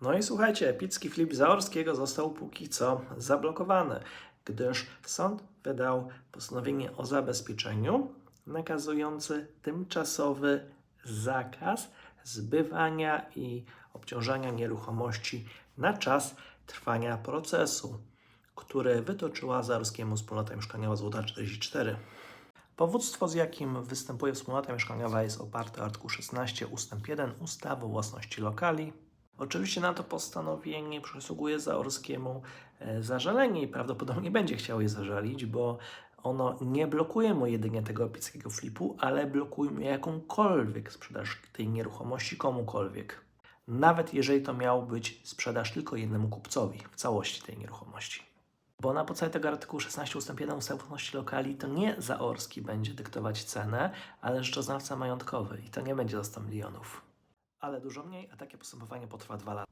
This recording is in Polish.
No i słuchajcie, epicki flip Zaorskiego został póki co zablokowany, gdyż sąd wydał postanowienie o zabezpieczeniu nakazujący tymczasowy zakaz zbywania i obciążania nieruchomości na czas trwania procesu, który wytoczyła Zaorskiemu wspólnota mieszkaniowa Złota 44. Powództwo, z jakim występuje wspólnota mieszkaniowa, jest oparte o artykuł 16 ust. 1 ustawy o własności lokali. Oczywiście na to postanowienie przysługuje Zaorskiemu e, zażalenie i prawdopodobnie będzie chciał je zażalić, bo ono nie blokuje mu jedynie tego epickiego flipu, ale blokuje mu jakąkolwiek sprzedaż tej nieruchomości komukolwiek. Nawet jeżeli to miał być sprzedaż tylko jednemu kupcowi w całości tej nieruchomości. Bo na podstawie tego artykułu 16 ust. 1 ustawy lokali to nie Zaorski będzie dyktować cenę, ale rzeczoznawca majątkowy i to nie będzie za 100 milionów. Ale dużo mniej, a takie postępowanie potrwa dwa lata.